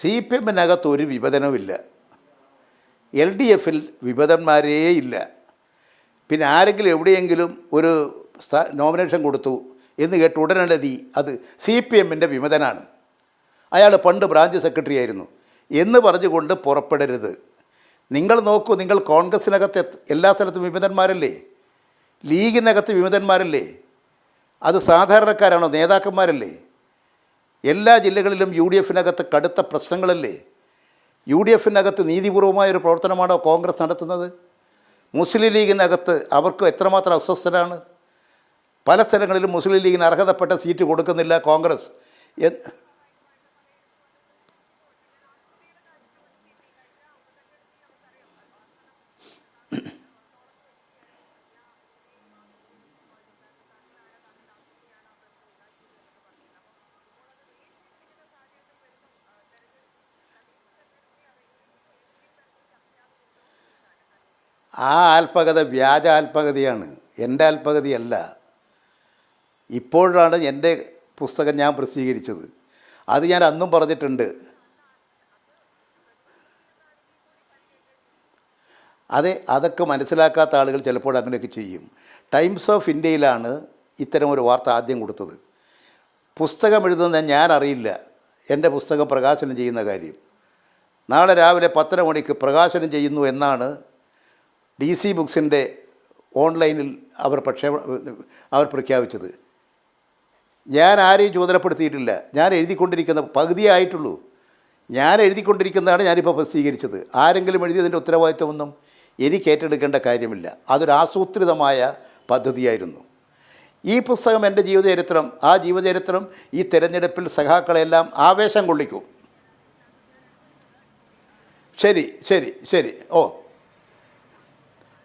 C P എമ്മിനകത്ത് ഒരു വിഭജനവുമില്ല. L D എഫിൽ വിഭജന്മാരേ ഇല്ല. പിന്നെ ആരെങ്കിലും എവിടെയെങ്കിലും ഒരു നോമിനേഷൻ കൊടുത്തു എന്ന് കേട്ട് ഉടനടി അത് സി പി എമ്മിന്റെ വിമതനാണ്. അയാൾ പണ്ട് ബ്രാഞ്ച് സെക്രട്ടറി ആയിരുന്നു. എന്ന് പറഞ്ഞുകൊണ്ട് പുറപ്പെടരുത്. നിങ്ങൾ നോക്കൂ നിങ്ങൾ കോൺഗ്രസിനകത്ത് എല്ലാ സ്ഥലത്തും വിമതന്മാരല്ലേ? ലീഗിനകത്ത് വിമതന്മാരല്ലേ? അത് സാധാരണക്കാരാണോ? നേതാക്കന്മാരല്ലേ? എല്ലാ ജില്ലകളിലും യു ഡി എഫിനകത്ത് കടുത്ത പ്രശ്നങ്ങളല്ലേ? യു ഡി എഫിനകത്ത് നീതിപൂർവമായ ഒരു പ്രവർത്തനമാണോ കോൺഗ്രസ് നടത്തുന്നത്? മുസ്ലിം ലീഗിനകത്ത് അവർക്ക് എത്രമാത്രം അസ്വസ്ഥരാണ്? പല സ്ഥലങ്ങളിലും മുസ്ലിം ലീഗിന് അർഹതപ്പെട്ട സീറ്റ് കൊടുക്കുന്നില്ല കോൺഗ്രസ്. ആ ആത്മകഥ വ്യാജ ആത്മകഥയാണ് എന്റെ ആത്മകഥയല്ല ഇപ്പോഴാണ് എന്റെ പുസ്തകം ഞാൻ പ്രസിദ്ധീകരിച്ചത്. അത് ഞാൻ അന്നും പറഞ്ഞിട്ടുണ്ട്. അതെ അതൊക്കെ മനസ്സിലാക്കാത്ത ആളുകൾ ചിലപ്പോൾ അങ്ങനെയൊക്കെ ചെയ്യും. ടൈംസ് ഓഫ് ഇന്ത്യയിലാണ് ഇത്തരം ഒരു വാർത്ത ആദ്യം കൊടുത്തത്. പുസ്തകം എഴുതുന്ന ഞാൻ അറിയില്ല. എന്റെ പുസ്തകം പ്രകാശനം ചെയ്യുന്ന കാര്യം. നാളെ രാവിലെ പത്തര മണിക്ക് പ്രകാശനം ചെയ്യുന്നു എന്നാണ് ഡി സി ബുക്സിന്റെ ഓൺലൈനിൽ അവർ പക്ഷേ അവർ പ്രഖ്യാപിച്ചത്. ഞാൻ ആരെയും ചുമതലപ്പെടുത്തിയിട്ടില്ല. ഞാൻ എഴുതിക്കൊണ്ടിരിക്കുന്ന പകുതിയായിട്ടുള്ളൂ. ഞാൻ എഴുതിക്കൊണ്ടിരിക്കുന്നതാണ് ഞാനിപ്പോൾ പ്രസിദ്ധീകരിച്ചത്. ആരെങ്കിലും എഴുതിയതിന്റെ ഉത്തരവാദിത്വമൊന്നും എനിക്ക് ഏറ്റെടുക്കേണ്ട കാര്യമില്ല. അതൊരു ആസൂത്രിതമായ പദ്ധതിയായിരുന്നു. ഈ പുസ്തകം എന്റെ ജീവചരിത്രം ആ ജീവചരിത്രം ഈ തിരഞ്ഞെടുപ്പിൽ സഖാക്കളെല്ലാം ആവേശം കൊള്ളിക്കും. ശരി ശരി ശരി. ഓ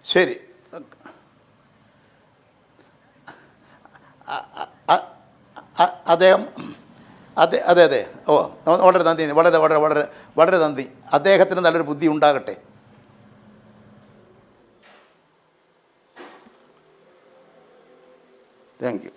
ശരി. അദ്ദേഹം അതെ അതെ അതെ. ഓ വളരെ നന്ദി വളരെ വളരെ വളരെ വളരെ നന്ദി. അദ്ദേഹത്തിന് നല്ലൊരു ബുദ്ധി ഉണ്ടാകട്ടെ. Thank you.